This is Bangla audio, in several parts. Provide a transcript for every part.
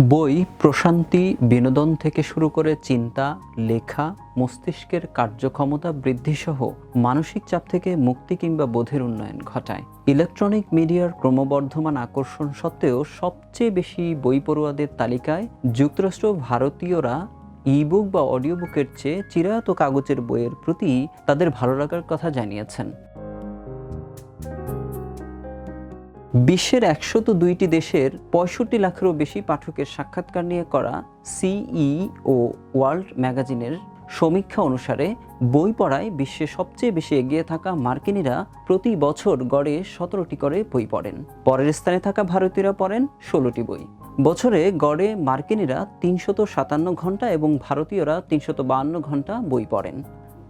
বই প্রশান্তি বিনোদন থেকে শুরু করে চিন্তা, লেখা, মস্তিষ্কের কার্যক্ষমতা বৃদ্ধিসহ মানসিক চাপ থেকে মুক্তি কিংবা বোধের উন্নয়ন ঘটায়। ইলেকট্রনিক মিডিয়ার ক্রমবর্ধমান আকর্ষণ সত্ত্বেও সবচেয়ে বেশি বই পড়ুয়াদের তালিকায় যুক্তরাষ্ট্র, ভারতীয়রা ইবুক বা অডিও বুকের চেয়ে চিরায়ত কাগজের বইয়ের প্রতি তাদের ভালো লাগার কথা জানিয়েছেন। বিশ্বের একশত দুইটি দেশের পঁয়ষট্টি লাখেরও বেশি পাঠকের সাক্ষাৎকার নিয়ে করা সিই ও ওয়ার্ল্ড ম্যাগাজিনের সমীক্ষা অনুসারে বই পড়ায় বিশ্বে সবচেয়ে বেশি এগিয়ে থাকা মার্কিনীরা প্রতি বছর গড়ে সতেরোটি করে বই পড়েন। পরের স্থানে থাকা ভারতীয়রা পড়েন ষোলোটি বই। বছরে গড়ে মার্কিনীরা তিনশত সাতান্ন ঘণ্টা এবং ভারতীয়রা তিনশত বাহান্ন ঘণ্টা বই পড়েন।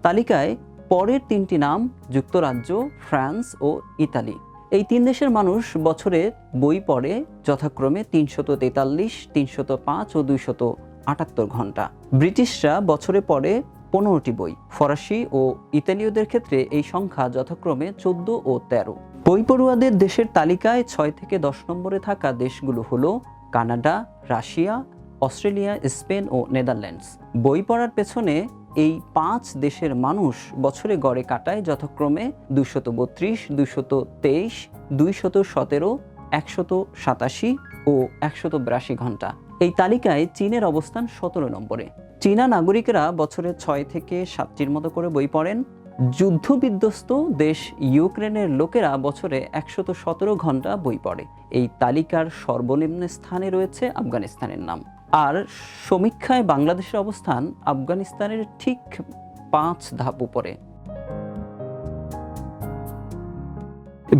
তালিকায় পরের তিনটি নাম যুক্তরাজ্য, ফ্রান্স ও ইতালি। এই তিন দেশের মানুষ বছরে বই পড়ে যথাক্রমে তিনশত তেতাল্লিশ, তিনশত পাঁচ ও দুইশত আটাত্তর ঘণ্টা। ব্রিটিশরা বছরে পড়ে পনেরোটি বই। ফরাসি ও ইতালীয়দের ক্ষেত্রে এই সংখ্যা যথাক্রমে চোদ্দ ও তেরো। বই পড়ুয়াদের দেশের তালিকায় ছয় থেকে দশ নম্বরে থাকা দেশগুলো হলো কানাডা, রাশিয়া, অস্ট্রেলিয়া, স্পেন ও নেদারল্যান্ডস। বই পড়ার পেছনে এই পাঁচ দেশের মানুষ বছরে গড়ে কাটায় যথাক্রমে দুশত বত্রিশ দুশত তেইশ, দুইশত সতেরো, একশত সাতাশি ও একশত বিরাশি ঘণ্টা। এই তালিকায় চীনের অবস্থান সতেরো নম্বরে। চীনা নাগরিকেরা বছরে ছয় থেকে সাতটির মতো করে বই পড়েন। যুদ্ধবিধ্বস্ত দেশ ইউক্রেনের লোকেরা বছরে একশত সতেরো ঘণ্টা বই পড়ে। এই তালিকার সর্বনিম্ন স্থানে রয়েছে আফগানিস্তানের নাম। আর সমীক্ষায় বাংলাদেশের অবস্থান আফগানিস্তানের ঠিক পাঁচ ধাপ উপরে।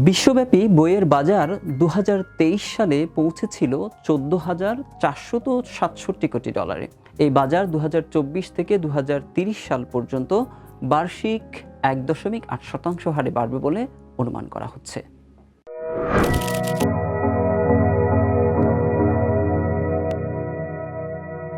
বিশ্বব্যাপী বইয়ের বাজার দু হাজার তেইশ সালে পৌঁছেছিল চোদ্দ হাজার চারশত সাতষট্টি কোটি ডলারে। এই বাজার দু হাজার চব্বিশ থেকে দু সাল পর্যন্ত বার্ষিক এক দশমিক আট শতাংশ হারে বাড়বে বলে অনুমান করা হচ্ছে।